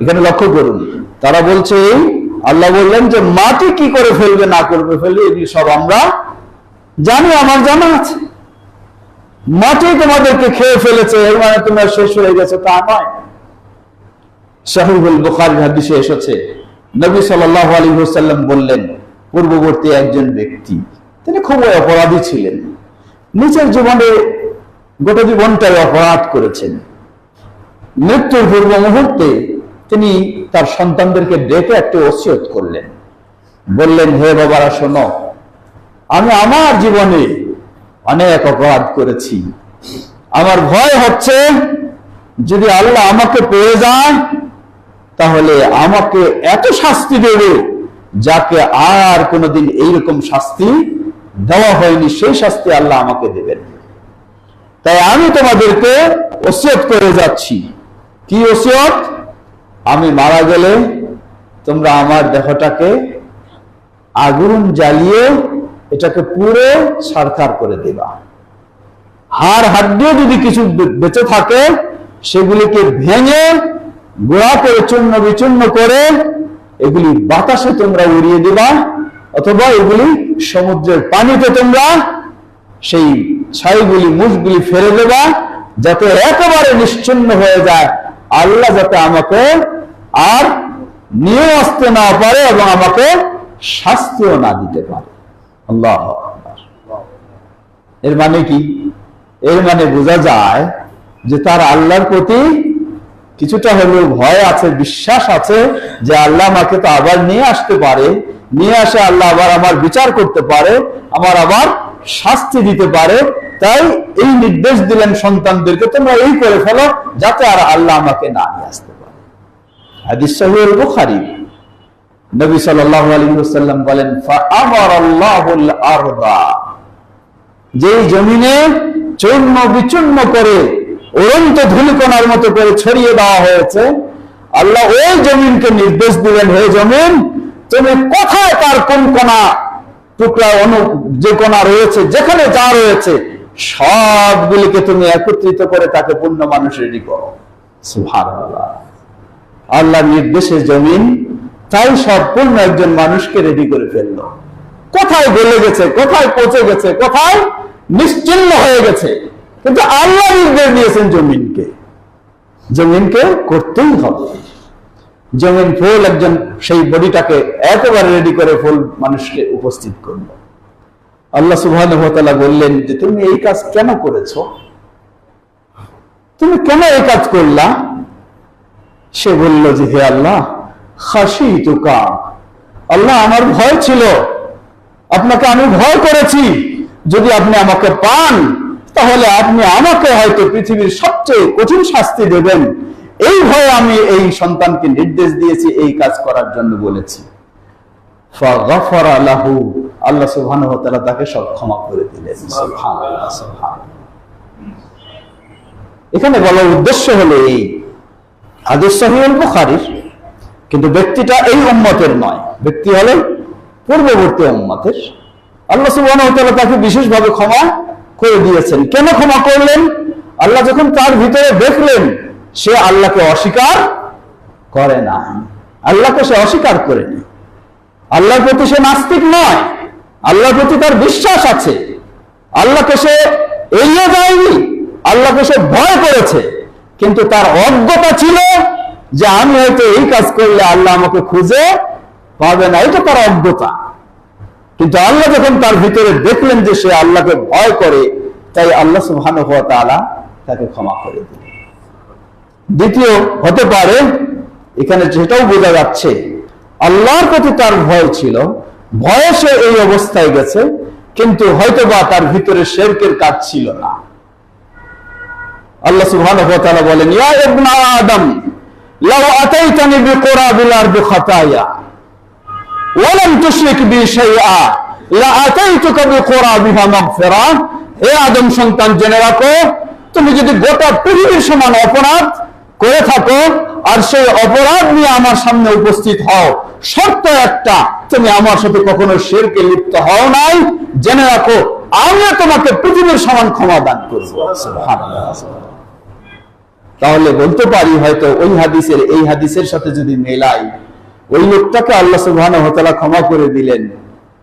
এখানে লক্ষ্য করুন, তারা বলছে আল্লাহ বললেন যে মাটি কি করে ফেলবে, না করবে ফেলবে এগুলি সব আমরা জানি, আমার জানা আছে। মাটি তোমাদেরকে খেয়ে ফেলেছে, এর মানে তোমরা শেষ হয়ে গেছে, তা নয়। শাহিবুল বুখারী হাদিসে এসেছে, নবী সাল্লাল্লাহু আলাইহি ওয়াসাল্লাম বললেন, পূর্ববর্তী একজন ব্যক্তি, তিনি খুব অপরাধী ছিলেন। নিজের জীবনে গোটা জীবনটাই অপরাধ করেছেন। মৃত্যুর পূর্ব মুহূর্তে তিনি তার সন্তানদেরকে ডেকে একটি ওসিয়ত করলেন। বললেন, হে বাবারা, শোনো, আমি আমার জীবনে অনেক অপরাধ করেছি। আমার ভয় হচ্ছে, যদি আল্লাহ আমাকে পেয়ে যায়, তাহলে আমাকে এত শাস্তি দেবে যাকে আর কোনোদিন এইরকম শাস্তি দেওয়া হয়নি। সেই শাস্তি আল্লাহ আমাকে দেবেন। তাই আমি তোমাদেরকে ওসিয়ত করে যাচ্ছি। কি ওসিয়ত? আমি মারা গেলে তোমরা আমার দেহটাকে আগুন জ্বালিয়ে এটাকে পুরো সারকার করে দেবা। হাড় হাড্ডিও যদি কিছু বেঁচে থাকে, সেগুলিকে ভেঙে গোড়া করে চূর্ণ বিচূর্ণ করে এগুলি বাতাসে তোমরা উড়িয়ে দিবা, অথবা এগুলি সমুদ্রের পানিতে তোমরা সেই ছাইগুলি, মুখগুলি ফেলে দেবা, যাতে একেবারে নিশ্চিন্ন হয়ে যায়। আল্লাহ যাতে আমাকে আর নিয়ে আসতে না পারে এবং আমাকে শাস্তিও না দিতে পারে। আল্লাহ এর মানে কি? এর মানে বোঝা যায় যে তার আল্লাহর প্রতি কিছুটা হলেও ভয় আছে, বিশ্বাস আছে যে আল্লাহ আমাকে তো আবার নিয়ে আসতে পারে, নিয়ে আসে আল্লাহ আবার আমার বিচার করতে পারে, আমার আবার শাস্তি দিতে পারে। তাই এই নির্দেশ দিলেন সন্তানদেরকে, তোমরা এই করে ফেলো যাতে আর আল্লাহ আমাকে না নিয়ে আসতে আল্লাহ ওই জমিনকে নির্দেশ দিলেন, হে জমিন, তুমি কোথায় তার কোন কোনা টুকরা যে কোনা রয়েছে, যেখানে যা রয়েছে, সবগুলিকে তুমি একত্রিত করে তাকে পূর্ণ মানুষ রেডি করো। সুবহানাল্লাহ। আল্লাহ নির্দেশে জমিন, তাই সম্পূর্ণ একজন মানুষকে রেডি করে ফেলল। কোথায় গলে গেছে, কোথায় পচে গেছে, কোথায় নিশ্চিন্ন হয়ে গেছে? কিন্তু আল্লাহ নির্দেশ দিয়েছেন জমিনকে। জমিনকে করতেই হবে। জমিন ফুল, একজন সেই বডিটাকে একেবারে রেডি করে ফুল মানুষকে উপস্থিত করল। আল্লাহ ওয়া বললেন যে, তুমি এই কাজ কেন করেছ? তুমি কেন এই কাজ করলা? সে বলল যে, হে আল্লাহ খাসি তুকা আল্লাহ, আমার ভয় ছিল। আপনাকে আমি ভয় করেছি। যদি আপনি আমাকে পান, তাহলে আপনি আমাকে হয়তো পৃথিবীর সবচেয়ে কঠিন শাস্তি দেবেন। এই ভয়ে আমি এই সন্তানকে নির্দেশ দিয়েছি, এই কাজ করার জন্য বলেছি। আল্লাহ সুবহানাহু তাকে সব ক্ষমা করে দিলেন। এখানে বলার উদ্দেশ্য হলো এই হাদিস সহিহুল বুখারীর, কিন্তু ব্যক্তিটা এই উম্মতের নয়। ব্যক্তি হলো পূর্ববর্তী উম্মতের। আল্লাহ তাআলা তাকে বিশেষভাবে ক্ষমা করে দিয়েছেন। কেন ক্ষমা করলেন? আল্লাহ যখন তার ভিতরে দেখলেন, সে আল্লাহকে অস্বীকার করে না আল্লাহকে সে অস্বীকার করেনি। আল্লাহর প্রতি সে নাস্তিক নয়। আল্লাহর প্রতি তার বিশ্বাস আছে। আল্লাহকে সে এড়িয়ে যায়নি। আল্লাহকে সে ভয় করেছে। কিন্তু তার অজ্ঞতা ছিল যে আমি হয়তো এই কাজ করলে আল্লাহ আমাকে খুঁজে পাবে না। এটা তার অজ্ঞতা। কিন্তু আল্লাহ যখন তার ভিতরে দেখলেন যে সে আল্লাহকে ভয় করে, তাই আল্লাহ সুবহানাহু ওয়া তাআলা তাকে ক্ষমা করে দিলেন। দ্বিতীয় হতে পারে, এখানে যেটাও বোঝা যাচ্ছে, আল্লাহর প্রতি তার ভয় ছিল। ভয়ে সে এই অবস্থায় গেছে, কিন্তু হয়তোবা তার ভিতরে শেরকের কাজ ছিল না। আল্লাহ সুবহানাহু ওয়া তাআলা বলেন, ইয়া ইবনা আদম, লাউ আতাইতানি বিকুরাবিল আরদি খাতায়া, ওয়ালাম তুশরিক বি শাইআ, লা আতাইতুকা বিকুরাবিহা মাগফিরা। হে আদম সন্তান, জেনে রাখো, তুমি যদি গোটা পৃথিবীর সমান অপরাধ করে থাকো, আর সেই অপরাধ নিয়ে আমার সামনে উপস্থিত হও, শর্ত একটা, তুমি আমার সাথে কখনো শেরকে লিপ্ত হও নাই। জেনে রাখো, আমিও তোমাকে পৃথিবীর সমান ক্ষমা দান করব। তাহলে বলতে পারি হয়তো ওই হাদিসের, এই হাদিসের সাথে যদি মেলাই, ওই লোকটাকে আল্লাহ তাআলা ক্ষমা করে দিলেন,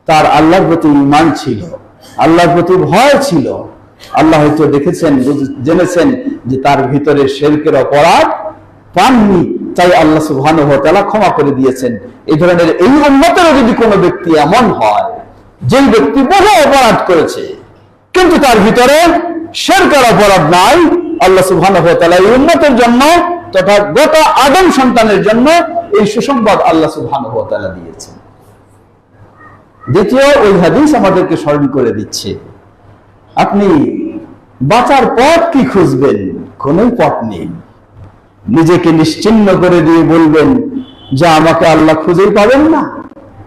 তার আল্লাহর প্রতি ঈমান ছিল, আল্লাহর প্রতি ভয় ছিল। আল্লাহ হয়তো দেখেছেন জেনেছেন যে তার ভিতরে শেরকের অপরাধ পাননি, তাই আল্লাহ তাআলা ক্ষমা করে দিয়েছেন। এই ধরনের এই উন্মতেরও যদি কোনো ব্যক্তি এমন হয়, যেই ব্যক্তি বহু অপরাধ করেছে, কিন্তু তার ভিতরে শেরকের অপরাধ নাই আল্লাহ তাআলা এই উম্মতের জন্য তথা গোটা আদম সন্তানের জন্য এই সুসংবাদ আল্লাহ তাআলা দিয়েছেন। দ্বিতীয়, ওই হাদিস আমাদেরকে স্মরণ করে দিচ্ছে। আপনি বাঁচার পথ কি খুঁজবেন? কোন পথ নেই। নিজেকে নিশ্চিন্ন করে দিয়ে বলবেন, যে আমাকে আল্লাহ খুঁজেই পাবেন না।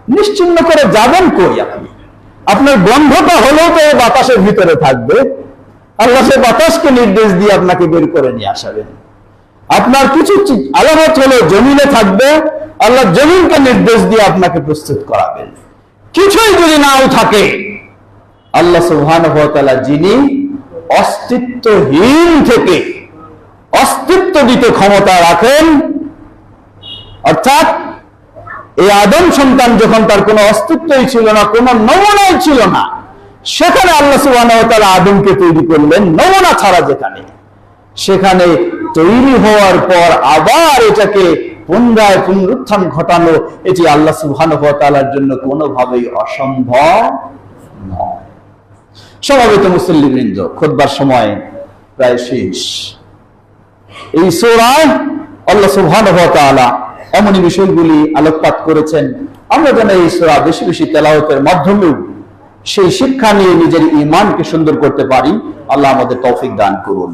নিশ্চিন্ন করে যাবেন কই আপনি? আপনার বন্ধটা হলেও তো বাতাসের ভিতরে থাকবে। আল্লাহ সে বাতাসকে নির্দেশ দিয়ে আপনাকে বের করে নিয়ে আসাবেন আপনার কিছু আলামত হলো জমিনে থাকবে, আল্লাহ জমিনকে নির্দেশ দিয়ে আপনাকে প্রস্তুত করাবেন কিছুই যদি নাও থাকে, আল্লাহ তাআলা যিনি অস্তিত্বহীন থেকে অস্তিত্ব দিতে ক্ষমতা রাখেন, অর্থাৎ এই আদম সন্তান যখন তার কোনো অস্তিত্বই ছিল না, কোনো নমুনাই ছিল না সেখানে আল্লাহ তাআলা আদমকে তৈরি করলেন নমুনা ছাড়া যেখানে। সেখানে তৈরি হওয়ার পর আবার এটাকে পুনরায় পুনরুত্থান ঘটানো, এটি আল্লাহ ওয়া জন্য কোনোভাবেই অসম্ভব নয়। সমাবেত মুসল্লিবৃন্দ খোদবার সময় প্রায় শেষ। এই সোরায় আল্লাহ ওয়া এমনই বিষয়গুলি আলোকপাত করেছেন। আমরা যেন এই সোরা বেশি বেশি তেলাওয়াতের মাধ্যমেও সেই শিক্ষা নিয়ে নিজের ইমানকে সুন্দর করতে পারি আল্লাহ আমাদের তৌফিক দান করুন।